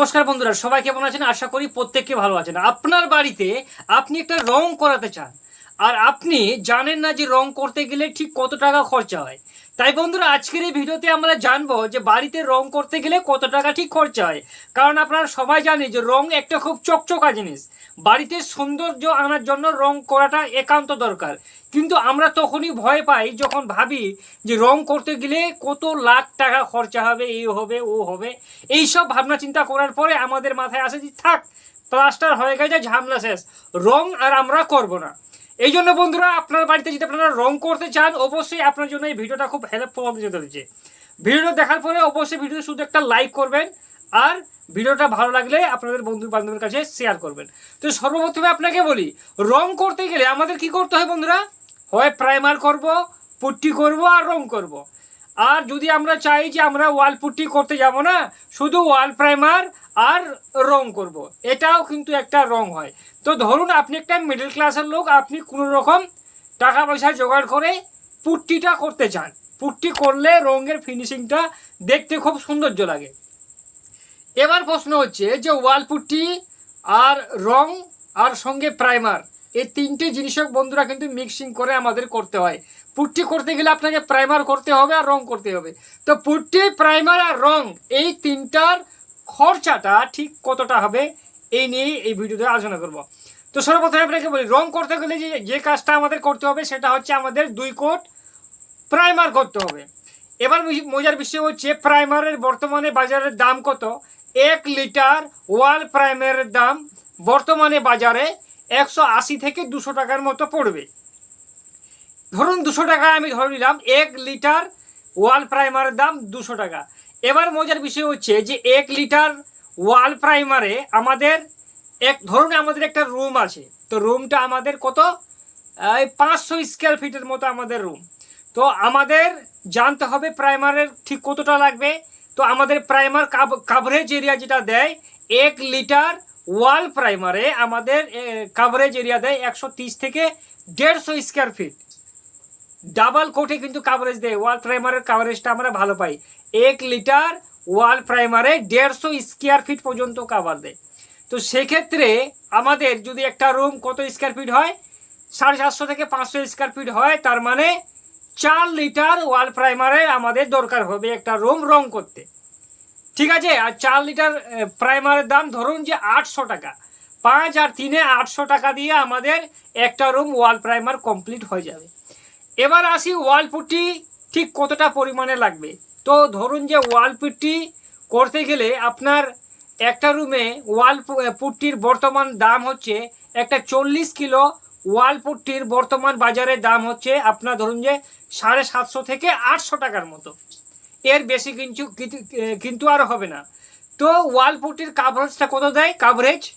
নমস্কার বন্ধুরা, সবাই কেমন আছেন? আশা করি প্রত্যেককে ভালো আছেন। আপনার বাড়িতে আপনি একটা রং করাতে চান, আর আপনি জানেন না যে রং করতে গেলে ঠিক কত টাকা খরচা হয়। তাই বন্ধুরা, আজকের এই ভিডিওতে আমরা জানব যে বাড়িতে রং করতে গেলে কত টাকা ঠিক খরচা হয়। কারণ আপনারা সবাই জানে যে রং একটা খুব চকচকা জিনিস। বাড়িতে সৌন্দর্য আনার জন্য রং করাটা একান্ত দরকার। কিন্তু আমরা তখনই ভয় পাই যখন ভাবি যে রং করতে গেলে কত লাখ টাকা খরচা হবে এই হবে, ও হবে। এই সব ভাবনা চিন্তা করার পরে আমাদের মাথায় আসে যে, থাক, প্লাস্টার হয়ে গেছে, ঝামলা শেষ। রং আর আমরা করব না। এই জন্য বন্ধুরা, আপনার বাড়িতে যদি আপনারা রং করতে চান, অবশ্যই আপনার জন্য এই ভিডিওটা খুব হেল্পফুল হতে চলেছে ভিডিও দেখার পরে অবশ্যই ভিডিও শুধু একটা লাইক করবেন। আর ভিডিওটা ভালো লাগলে আপনাদের বন্ধু বান্ধবের কাছে শেয়ার করবেন। তো সর্বপ্রথমে আপনাকে বলি রং করতে গেলে আমাদের কি করতে হয় বন্ধুরা? হয় প্রাইমার করব, পুট্টি করব আর রং করব। আর যদি আমরা চাই যে আমরা ওয়াল পুট্টি করতে যাব না, শুধু ওয়াল প্রাইমার আর রং করব। এটাও কিন্তু একটা রং হয়। তো ধরুন আপনি একটা মিডল ক্লাসের লোক, আপনি কোনো রকম টাকা পয়সা জোগাড় করে পুট্টিটা করতে চান। পুট্টি করলে রঙের ফিনিশিংটা দেখতে খুব সৌন্দর্য লাগে। এবার প্রশ্ন হচ্ছে যে ওয়াল পুট্টি আর রং আর সঙ্গে প্রাইমার, এই তিনটে জিনিসও বন্ধুরা কিন্তু মিক্সিং করে আমাদের করতে হয়। পুট্টি করতে গেলে আপনাকে প্রাইমার করতে হবে আর রং করতে হবে। তো পুট্টি, প্রাইমার আর রং, এই তিনটার খরচাটা ঠিক কতটা হবে, এই নিয়েই এই ভিডিওতে আলোচনা করব। তো সর্বপ্রথমে আপনাকে বলি, রং করতে গেলে যে যে কাজটা আমাদের করতে হবে সেটা হচ্ছে আমাদের দুই কোট প্রাইমার করতে হবে। এবার মজার বিষয় হচ্ছে প্রাইমারের বর্তমানে বাজারের দাম কত? এক লিটার ওয়াল প্রাইমারের দাম বর্তমানে বাজারে একশো আশি থেকে দুশো টাকার মতো পড়বে। ধরুন দুশো টাকা আমি ধরে নিলাম এক লিটার ওয়াল প্রাইমারের দাম দুশো টাকা। এবার মজার বিষয় হচ্ছে যে এক লিটার ওয়াল প্রাইমারে আমাদের এক ধরুন আমাদের একটা রুম আছে। তো রুমটা আমাদের কত? পাঁচশো স্কোয়ার ফিটের মতো আমাদের রুম। তো আমাদের জানতে হবে প্রাইমারের ঠিক কতটা লাগবে। তো আমাদের প্রাইমার কাভারেজ এরিয়া যেটা দেয়, এক লিটার ওয়াল প্রাইমারে আমাদের কাভারেজ এরিয়া দেয় একশো থেকে দেড়শো স্কোয়ার ফিট ডাবল কোটে কিন্তু কাভারেজ দেয়, ওয়াল প্রাইমারের কাভারেজটা আমরা ভালো পাই। এক লিটার ওয়াল প্রাইমারে দেড়শো স্কোয়ার ফিট পর্যন্ত কাভার দেয়। তো সেক্ষেত্রে আমাদের যদি একটা রুম কত স্কোয়ার ফিট হয়? সাড়ে চারশো থেকে পাঁচশো স্কোয়ার ফিট হয়, তার মানে চার লিটার ওয়াল প্রাইমারে আমাদের দরকার হবে একটা রুম রং করতে। ঠিক আছে? আর চার লিটার প্রাইমারের দাম ধরুন যে আটশো টাকা। পাঁচ আর তিনে আটশো টাকা দিয়ে আমাদের একটা রুম ওয়াল প্রাইমার কমপ্লিট হয়ে যাবে। এবার আসি ওয়াল পুট্টি ঠিক কতটা পরিমাণে লাগবে? তো ধরুন যে ওয়াল পুট্টি করতে গেলে আপনার একটা রুমে ওয়াল পুট্টির বর্তমান দাম হচ্ছে একটা চল্লিশ কিলো। ওয়াল পুট্টির বর্তমান বাজারের দাম হচ্ছে আপনার ধরুন যে সাড়ে সাতশো থেকে আটশো টাকার মতো। এর বেশি কিন্তু কিন্তু- আর হবে না। তো ওয়াল পুটির কাভারেজটা কত দেয়? কাভারেজ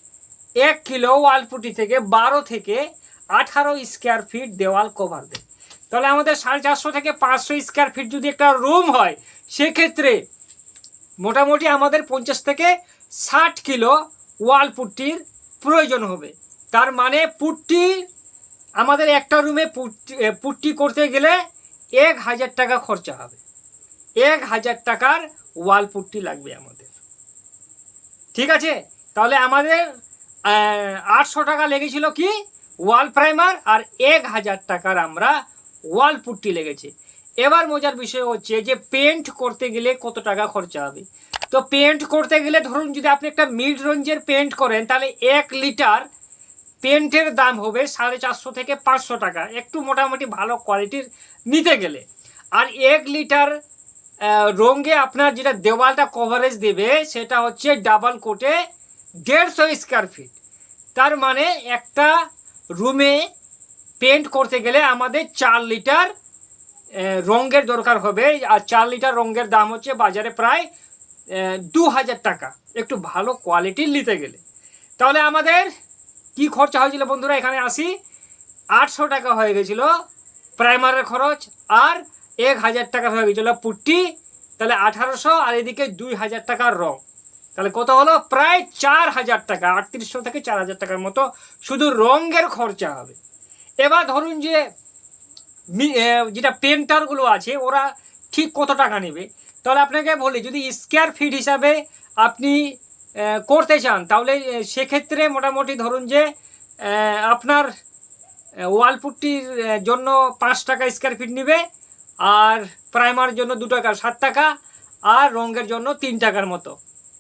এক কিলো ওয়াল পুটি থেকে বারো থেকে আঠারো স্কোয়ার ফিট দেওয়াল কভার দেয়। তাহলে আমাদের সাড়ে চারশো থেকে পাঁচশো স্কোয়ার ফিট যদি একটা রুম হয়, সেক্ষেত্রে মোটামুটি আমাদের পঞ্চাশ থেকে ষাট কিলো ওয়াল পুট্টির প্রয়োজন হবে। তার মানে পুট্টি, আমাদের একটা রুমে পুট্টি পুট্টি করতে গেলে এক হাজার টাকা খরচা হবে। এক হাজার টাকার ওয়াল পুট্টি লাগবে আমাদের। ঠিক আছে? তাহলে আমাদের আটশো টাকা লেগেছিল কি? ওয়াল প্রাইমার আর এক হাজার টাকার আমরা ওয়াল পুট্টি লেগেছে। এবার মজার বিষয় হচ্ছে যে পেন্ট করতে গেলে কত টাকা খরচা হবে? তো পেন্ট করতে গেলে ধরুন যদি আপনি একটা মিড রেঞ্জের পেন্ট করেন, তাহলে এক লিটার পেন্টের দাম হবে সাড়ে চারশো থেকে পাঁচশো টাকা। একটু মোটামুটি ভালো কোয়ালিটির নিতে গেলে। আর এক লিটার রঙে আপনার যেটা দেওয়ালটা কভারেজ দেবে, সেটা হচ্ছে ডাবল কোটে দেড়শো স্কোয়ার ফিট তার মানে একটা রুমে পেন্ট করতে গেলে আমাদের চার লিটার রঙের দরকার হবে। আর চার লিটার রঙের দাম হচ্ছে বাজারে প্রায় দু হাজার টাকা। একটু ভালো কোয়ালিটির নিতে গেলে। তাহলে আমাদের কি খরচা হয়েছিল বন্ধুরা? এখানে আসি। আটশো টাকা হয়ে গেছিল। প্রাইমারের খরচ আর এক হাজার টাকা হয়ে গেছিল পুট্টি, তাহলে আঠারোশো আর এদিকে দুই হাজার টাকার রং। তাহলে কত হলো? প্রায় চার হাজার টাকা, আটত্রিশশো থেকে চার হাজার টাকার মতো শুধু রঙের খরচা হবে। এবার ধরুন যে যেটা পেন্টারগুলো আছে, ওরা ঠিক কত টাকা নেবে? তাহলে আপনাকে বলি, যদি স্কোয়ার ফিট হিসাবে আপনি করতে চান, তাহলে সেক্ষেত্রে মোটামুটি ধরুন যে আপনার ওয়াল পুট্টির জন্য পাঁচ টাকা স্কোয়ার ফিট নেবে, আর প্রাইমার জন্য দু টাকা, সাত টাকা, আর রঙের জন্য তিন টাকার মতো।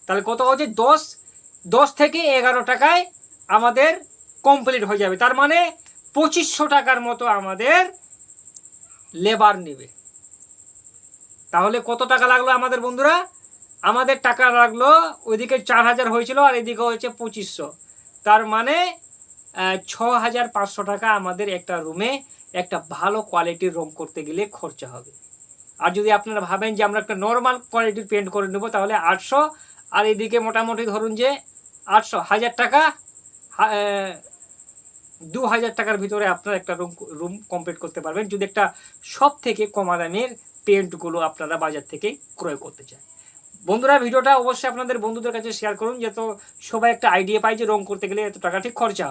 তাহলে কত হচ্ছে? দশ দশ থেকে এগারো টাকায় আমাদের কমপ্লিট হয়ে যাবে। তার মানে পঁচিশশো টাকার মতো আমাদের লেবার নেবে। তাহলে কত টাকা লাগল আমাদের বন্ধুরা? আমাদের টাকা লাগল, ওইদিকে চার হাজার হয়েছিল, আর এদিকে হয়েছে পঁচিশশো। তার মানে ছ হাজার পাঁচশো টাকা আমাদের একটা রুমে একটা ভালো কোয়ালিটির রুম করতে গেলে খরচা হবে। আর যদি আপনারা ভাবেন যে আমরা একটা নর্মাল কোয়ালিটির পেন্ট করে নেব, তাহলে আটশো। আর এদিকে মোটামুটি ধরুন যে আটশো, হাজার টাকা দু হাজার টাকার ভিতরে আপনারা একটা রুম রুম কমপ্লিট করতে পারবেন, যদি একটা সব থেকে কমা দামের পেন্টগুলো আপনারা বাজার থেকে ক্রয় করতে চান। বন্ধুরা, ভিডিওটা অবশ্যই আপনাদের বন্ধুদের কাছে শেয়ার করুন, যাতে সবাই একটা আইডিয়া পায় যে রং করতে গেলে এত টাকা ঠিক খরচা।